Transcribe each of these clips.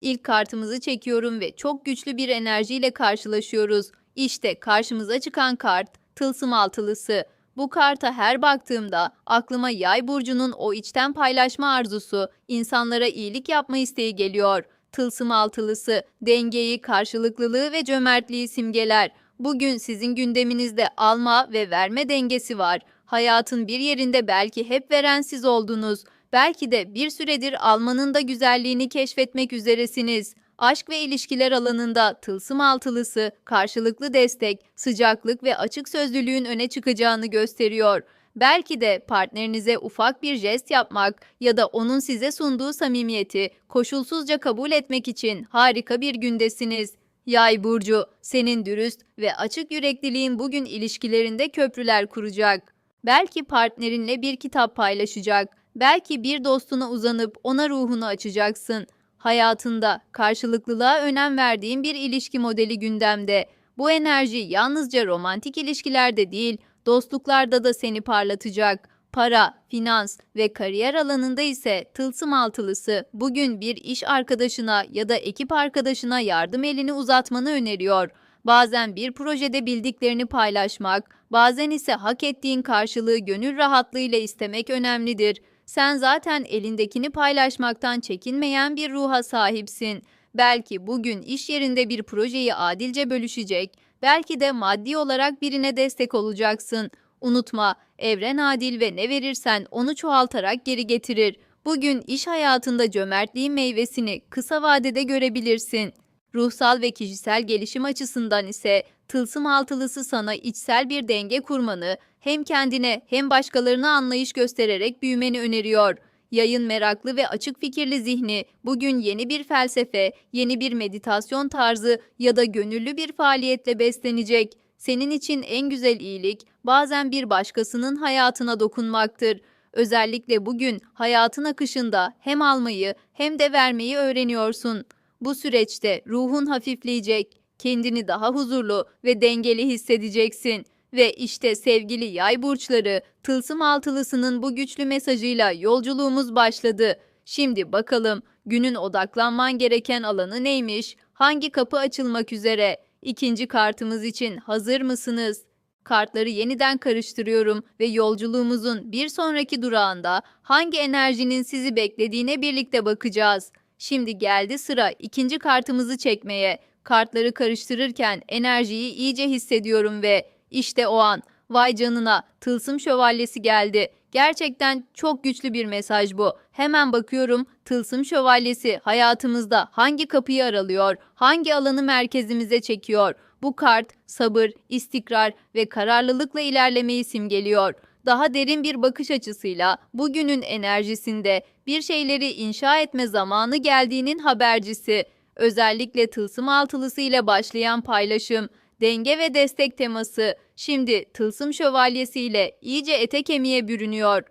İlk kartımızı çekiyorum ve çok güçlü bir enerjiyle karşılaşıyoruz. İşte karşımıza çıkan kart Tılsım Altılısı. Bu karta her baktığımda aklıma Yay burcunun o içten paylaşma arzusu, insanlara iyilik yapma isteği geliyor. Tılsım Altılısı dengeyi, karşılıklılığı ve cömertliği simgeler. Bugün sizin gündeminizde alma ve verme dengesi var. Hayatın bir yerinde belki hep veren siz oldunuz. Belki de bir süredir almanın da güzelliğini keşfetmek üzeresiniz. Aşk ve ilişkiler alanında tılsım altılısı, karşılıklı destek, sıcaklık ve açık sözlülüğün öne çıkacağını gösteriyor. Belki de partnerinize ufak bir jest yapmak ya da onun size sunduğu samimiyeti koşulsuzca kabul etmek için harika bir gündesiniz. Yay burcu, senin dürüst ve açık yürekliliğin bugün ilişkilerinde köprüler kuracak. Belki partnerinle bir kitap paylaşacak, belki bir dostuna uzanıp ona ruhunu açacaksın. Hayatında karşılıklılığa önem verdiğin bir ilişki modeli gündemde. Bu enerji yalnızca romantik ilişkilerde değil, dostluklarda da seni parlatacak. Para, finans ve kariyer alanında ise tılsım altılısı bugün bir iş arkadaşına ya da ekip arkadaşına yardım elini uzatmanı öneriyor. Bazen bir projede bildiklerini paylaşmak, bazen ise hak ettiğin karşılığı gönül rahatlığıyla istemek önemlidir. Sen zaten elindekini paylaşmaktan çekinmeyen bir ruha sahipsin. Belki bugün iş yerinde bir projeyi adilce bölüşecek, belki de maddi olarak birine destek olacaksın. Unutma, evren adil ve ne verirsen onu çoğaltarak geri getirir. Bugün iş hayatında cömertliğin meyvesini kısa vadede görebilirsin. Ruhsal ve kişisel gelişim açısından ise tılsım altılısı sana içsel bir denge kurmanı, hem kendine hem başkalarına anlayış göstererek büyümeni öneriyor. Yayın meraklı ve açık fikirli zihni bugün yeni bir felsefe, yeni bir meditasyon tarzı ya da gönüllü bir faaliyetle beslenecek. Senin için en güzel iyilik bazen bir başkasının hayatına dokunmaktır. Özellikle bugün hayatın akışında hem almayı hem de vermeyi öğreniyorsun. Bu süreçte ruhun hafifleyecek, kendini daha huzurlu ve dengeli hissedeceksin. Ve işte sevgili yay burçları, tılsım altılısının bu güçlü mesajıyla yolculuğumuz başladı. Şimdi bakalım günün odaklanman gereken alanı neymiş? Hangi kapı açılmak üzere? İkinci kartımız için hazır mısınız? Kartları yeniden karıştırıyorum ve yolculuğumuzun bir sonraki durağında hangi enerjinin sizi beklediğine birlikte bakacağız. Şimdi geldi sıra ikinci kartımızı çekmeye. Kartları karıştırırken enerjiyi iyice hissediyorum ve işte o an vay canına tılsım şövalyesi geldi. Gerçekten çok güçlü bir mesaj bu. Hemen bakıyorum tılsım şövalyesi hayatımızda hangi kapıyı aralıyor, hangi alanı merkezimize çekiyor. Bu kart sabır, istikrar ve kararlılıkla ilerlemeyi simgeliyor. Daha derin bir bakış açısıyla bugünün enerjisinde bir şeyleri inşa etme zamanı geldiğinin habercisi. Özellikle tılsım altılısı ile başlayan paylaşım, denge ve destek teması şimdi tılsım şövalyesiyle iyice ete kemiğe bürünüyor.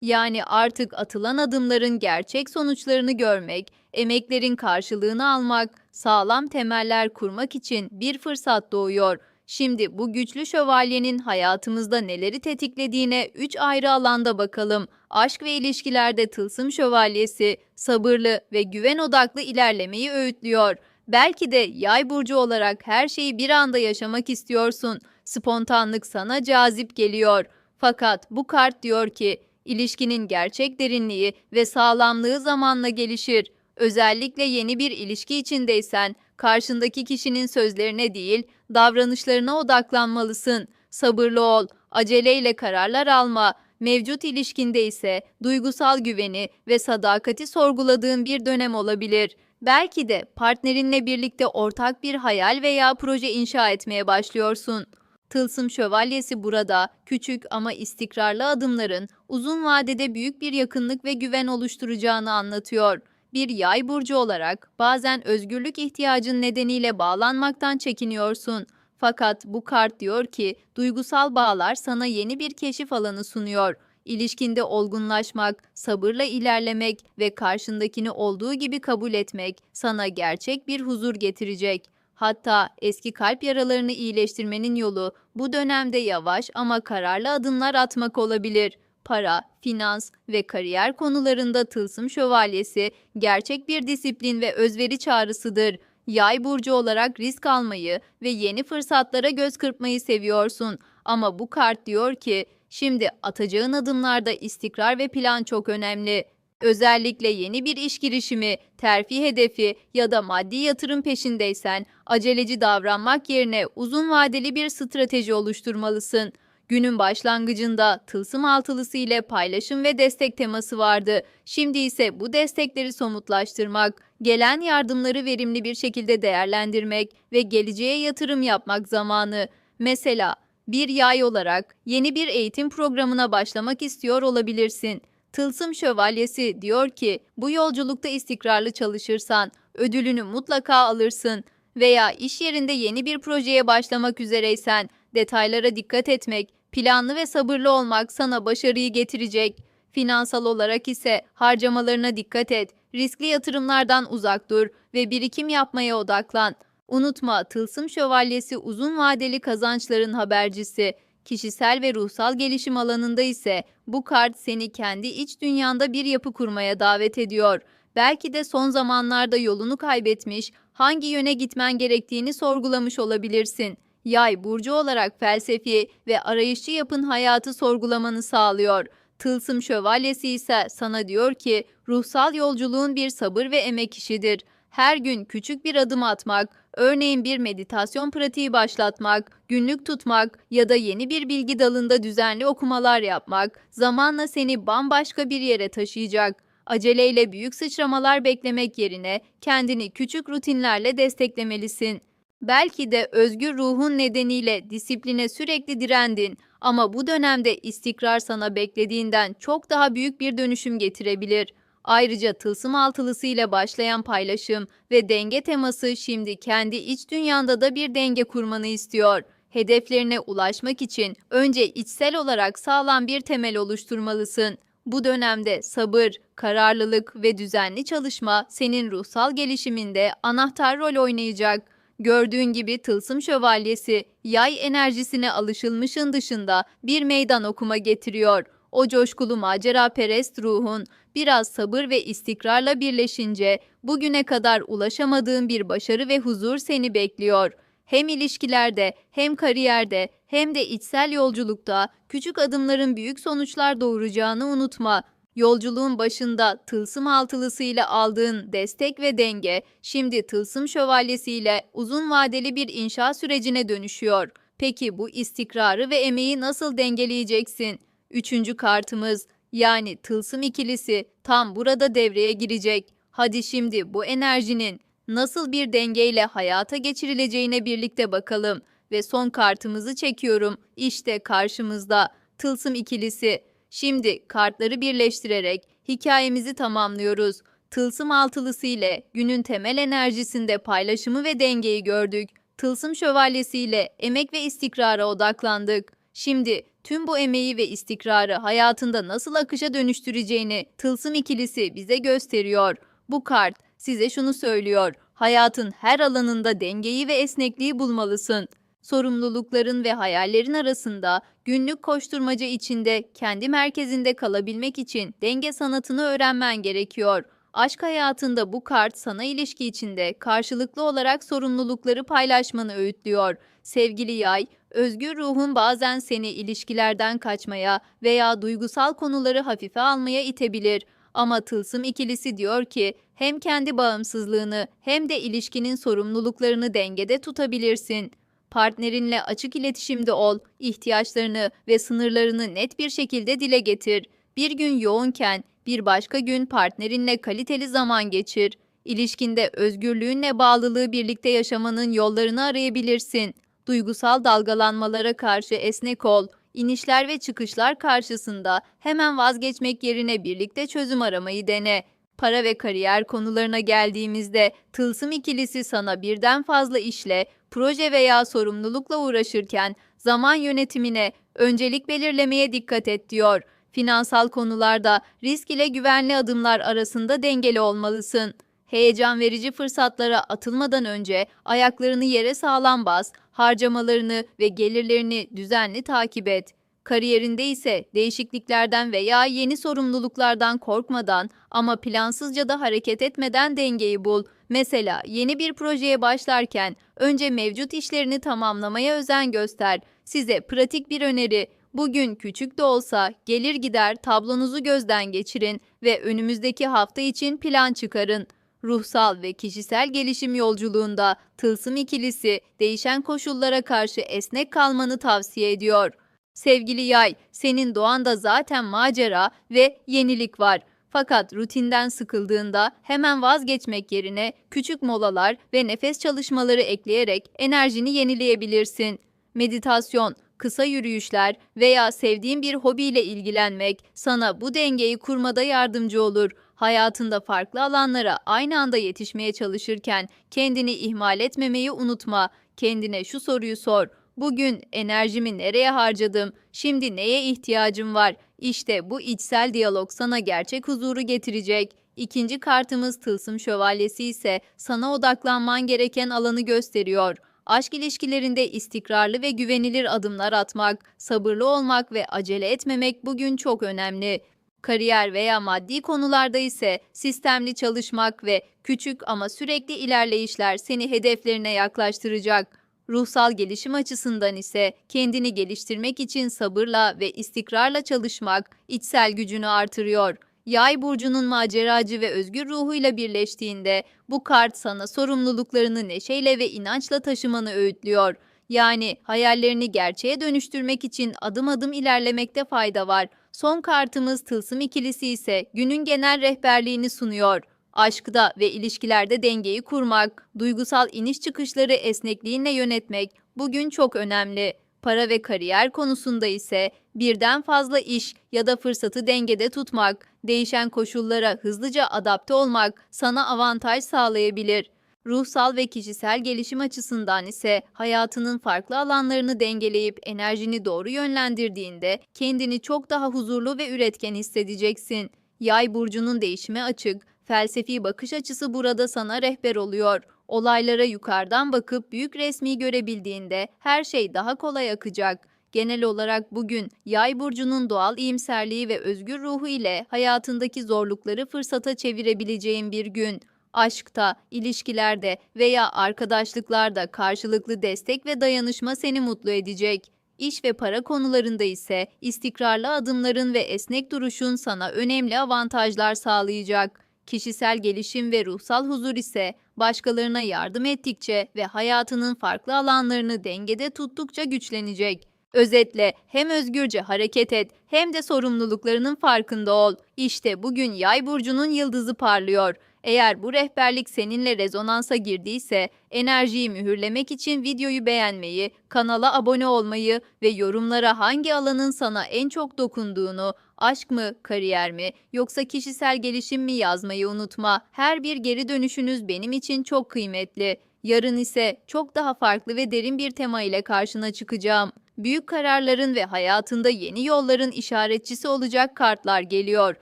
Yani artık atılan adımların gerçek sonuçlarını görmek, emeklerin karşılığını almak, sağlam temeller kurmak için bir fırsat doğuyor. Şimdi bu güçlü şövalyenin hayatımızda neleri tetiklediğine üç ayrı alanda bakalım. Aşk ve ilişkilerde tılsım şövalyesi, sabırlı ve güven odaklı ilerlemeyi öğütlüyor. Belki de yay burcu olarak her şeyi bir anda yaşamak istiyorsun. Spontanlık sana cazip geliyor. Fakat bu kart diyor ki ilişkinin gerçek derinliği ve sağlamlığı zamanla gelişir. Özellikle yeni bir ilişki içindeysen karşındaki kişinin sözlerine değil, davranışlarına odaklanmalısın. Sabırlı ol, aceleyle kararlar alma. Mevcut ilişkinde ise duygusal güveni ve sadakati sorguladığın bir dönem olabilir. Belki de partnerinle birlikte ortak bir hayal veya proje inşa etmeye başlıyorsun. Tılsım Şövalyesi burada küçük ama istikrarlı adımların uzun vadede büyük bir yakınlık ve güven oluşturacağını anlatıyor. Bir yay burcu olarak bazen özgürlük ihtiyacın nedeniyle bağlanmaktan çekiniyorsun. Fakat bu kart diyor ki duygusal bağlar sana yeni bir keşif alanı sunuyor. İlişkinde olgunlaşmak, sabırla ilerlemek ve karşındakini olduğu gibi kabul etmek sana gerçek bir huzur getirecek. Hatta eski kalp yaralarını iyileştirmenin yolu bu dönemde yavaş ama kararlı adımlar atmak olabilir. para, finans ve kariyer konularında tılsım şövalyesi gerçek bir disiplin ve özveri çağrısıdır. Yay burcu olarak risk almayı ve yeni fırsatlara göz kırpmayı seviyorsun. Ama bu kart diyor ki, şimdi atacağın adımlarda istikrar ve plan çok önemli. Özellikle yeni bir iş girişimi, terfi hedefi ya da maddi yatırım peşindeysen aceleci davranmak yerine uzun vadeli bir strateji oluşturmalısın. Günün başlangıcında tılsım altılısı ile paylaşım ve destek teması vardı. Şimdi ise bu destekleri somutlaştırmak, gelen yardımları verimli bir şekilde değerlendirmek ve geleceğe yatırım yapmak zamanı. Mesela bir yay olarak yeni bir eğitim programına başlamak istiyor olabilirsin. Tılsım Şövalyesi diyor ki bu yolculukta istikrarlı çalışırsan ödülünü mutlaka alırsın veya iş yerinde yeni bir projeye başlamak üzereysen detaylara dikkat etmek, planlı ve sabırlı olmak sana başarıyı getirecek. Finansal olarak ise harcamalarına dikkat et, riskli yatırımlardan uzak dur ve birikim yapmaya odaklan. Unutma, Tılsım Şövalyesi uzun vadeli kazançların habercisi. Kişisel ve ruhsal gelişim alanında ise bu kart seni kendi iç dünyanda bir yapı kurmaya davet ediyor. Belki de son zamanlarda yolunu kaybetmiş, hangi yöne gitmen gerektiğini sorgulamış olabilirsin. Yay burcu olarak felsefi ve arayışçı yapın hayatı sorgulamanı sağlıyor. Tılsım şövalyesi ise sana diyor ki ruhsal yolculuğun bir sabır ve emek işidir. Her gün küçük bir adım atmak, örneğin bir meditasyon pratiği başlatmak, günlük tutmak ya da yeni bir bilgi dalında düzenli okumalar yapmak zamanla seni bambaşka bir yere taşıyacak. Aceleyle büyük sıçramalar beklemek yerine kendini küçük rutinlerle desteklemelisin. Belki de özgür ruhun nedeniyle disipline sürekli direndin ama bu dönemde istikrar sana beklediğinden çok daha büyük bir dönüşüm getirebilir. Ayrıca tılsım altılısı ile başlayan paylaşım ve denge teması şimdi kendi iç dünyanda da bir denge kurmanı istiyor. Hedeflerine ulaşmak için önce içsel olarak sağlam bir temel oluşturmalısın. Bu dönemde sabır, kararlılık ve düzenli çalışma senin ruhsal gelişiminde anahtar rol oynayacak. Gördüğün gibi tılsım şövalyesi yay enerjisine alışılmışın dışında bir meydan okuma getiriyor. O coşkulu macera perest ruhun biraz sabır ve istikrarla birleşince bugüne kadar ulaşamadığın bir başarı ve huzur seni bekliyor. Hem ilişkilerde, hem kariyerde, hem de içsel yolculukta küçük adımların büyük sonuçlar doğuracağını unutma. Yolculuğun başında tılsım altılısıyla aldığın destek ve denge şimdi tılsım şövalyesiyle uzun vadeli bir inşa sürecine dönüşüyor. Peki bu istikrarı ve emeği nasıl dengeleyeceksin? Üçüncü kartımız yani tılsım ikilisi tam burada devreye girecek. Hadi şimdi bu enerjinin nasıl bir dengeyle hayata geçirileceğine birlikte bakalım ve son kartımızı çekiyorum. İşte karşımızda tılsım ikilisi. Şimdi kartları birleştirerek hikayemizi tamamlıyoruz. Tılsım altılısı ile günün temel enerjisinde paylaşımı ve dengeyi gördük. Tılsım şövalyesi ile emek ve istikrara odaklandık. Şimdi tüm bu emeği ve istikrarı hayatında nasıl akışa dönüştüreceğini Tılsım ikilisi bize gösteriyor. Bu kart size şunu söylüyor. Hayatın her alanında dengeyi ve esnekliği bulmalısın. Sorumlulukların ve hayallerin arasında günlük koşturmaca içinde kendi merkezinde kalabilmek için denge sanatını öğrenmen gerekiyor. Aşk hayatında bu kart sana ilişki içinde karşılıklı olarak sorumlulukları paylaşmanı öğütlüyor. Sevgili yay, özgür ruhun bazen seni ilişkilerden kaçmaya veya duygusal konuları hafife almaya itebilir. Ama tılsım ikilisi diyor ki hem kendi bağımsızlığını hem de ilişkinin sorumluluklarını dengede tutabilirsin. Partnerinle açık iletişimde ol, ihtiyaçlarını ve sınırlarını net bir şekilde dile getir. Bir gün yoğunken bir başka gün partnerinle kaliteli zaman geçir. İlişkinde özgürlüğünle bağlılığı birlikte yaşamanın yollarını arayabilirsin. Duygusal dalgalanmalara karşı esnek ol. İnişler ve çıkışlar karşısında hemen vazgeçmek yerine birlikte çözüm aramayı dene. Para ve kariyer konularına geldiğimizde tılsım ikilisi sana birden fazla işle, proje veya sorumlulukla uğraşırken zaman yönetimine, öncelik belirlemeye dikkat et diyor. Finansal konularda risk ile güvenli adımlar arasında dengeli olmalısın. Heyecan verici fırsatlara atılmadan önce ayaklarını yere sağlam bas, harcamalarını ve gelirlerini düzenli takip et. Kariyerinde ise değişikliklerden veya yeni sorumluluklardan korkmadan ama plansızca da hareket etmeden dengeyi bul. Mesela yeni bir projeye başlarken önce mevcut işlerini tamamlamaya özen göster. Size pratik bir öneri. Bugün küçük de olsa gelir gider tablonuzu gözden geçirin ve önümüzdeki hafta için plan çıkarın. Ruhsal ve kişisel gelişim yolculuğunda tılsım ikilisi değişen koşullara karşı esnek kalmanı tavsiye ediyor. Sevgili yay, senin doğanda zaten macera ve yenilik var. Fakat rutinden sıkıldığında hemen vazgeçmek yerine küçük molalar ve nefes çalışmaları ekleyerek enerjini yenileyebilirsin. Meditasyon, kısa yürüyüşler veya sevdiğin bir hobiyle ilgilenmek sana bu dengeyi kurmada yardımcı olur. Hayatında farklı alanlara aynı anda yetişmeye çalışırken kendini ihmal etmemeyi unutma. Kendine şu soruyu sor. Bugün enerjimi nereye harcadım? Şimdi neye ihtiyacım var? İşte bu içsel diyalog sana gerçek huzuru getirecek. İkinci kartımız Tılsım Şövalyesi ise sana odaklanman gereken alanı gösteriyor. Aşk ilişkilerinde istikrarlı ve güvenilir adımlar atmak, sabırlı olmak ve acele etmemek bugün çok önemli. Kariyer veya maddi konularda ise sistemli çalışmak ve küçük ama sürekli ilerleyişler seni hedeflerine yaklaştıracak. Ruhsal gelişim açısından ise kendini geliştirmek için sabırla ve istikrarla çalışmak içsel gücünü artırıyor. Yay burcunun maceracı ve özgür ruhuyla birleştiğinde bu kart sana sorumluluklarını neşeyle ve inançla taşımanı öğütlüyor. Yani hayallerini gerçeğe dönüştürmek için adım adım ilerlemekte fayda var. Son kartımız Tılsım ikilisi ise günün genel rehberliğini sunuyor. Aşkta ve ilişkilerde dengeyi kurmak, duygusal iniş çıkışları esnekliğinle yönetmek bugün çok önemli. Para ve kariyer konusunda ise birden fazla iş ya da fırsatı dengede tutmak, değişen koşullara hızlıca adapte olmak sana avantaj sağlayabilir. Ruhsal ve kişisel gelişim açısından ise hayatının farklı alanlarını dengeleyip enerjini doğru yönlendirdiğinde kendini çok daha huzurlu ve üretken hissedeceksin. Yay burcunun değişime açık, felsefi bakış açısı burada sana rehber oluyor. Olaylara yukarıdan bakıp büyük resmi görebildiğinde her şey daha kolay akacak. Genel olarak bugün Yay burcunun doğal iyimserliği ve özgür ruhu ile hayatındaki zorlukları fırsata çevirebileceğin bir gün. Aşkta, ilişkilerde veya arkadaşlıklarda karşılıklı destek ve dayanışma seni mutlu edecek. İş ve para konularında ise istikrarlı adımların ve esnek duruşun sana önemli avantajlar sağlayacak. Kişisel gelişim ve ruhsal huzur ise başkalarına yardım ettikçe ve hayatının farklı alanlarını dengede tuttukça güçlenecek. Özetle hem özgürce hareket et hem de sorumluluklarının farkında ol. İşte bugün Yay burcunun yıldızı parlıyor. Eğer bu rehberlik seninle rezonansa girdiyse enerjiyi mühürlemek için videoyu beğenmeyi, kanala abone olmayı ve yorumlara hangi alanın sana en çok dokunduğunu, aşk mı, kariyer mi yoksa kişisel gelişim mi yazmayı unutma. Her bir geri dönüşünüz benim için çok kıymetli. Yarın ise çok daha farklı ve derin bir tema ile karşına çıkacağım. Büyük kararların ve hayatında yeni yolların işaretçisi olacak kartlar geliyor.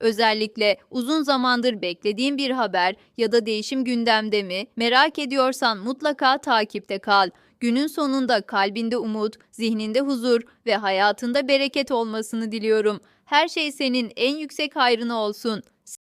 Özellikle uzun zamandır beklediğin bir haber ya da değişim gündemde mi? Merak ediyorsan mutlaka takipte kal. Günün sonunda kalbinde umut, zihninde huzur ve hayatında bereket olmasını diliyorum. Her şey senin en yüksek hayrına olsun.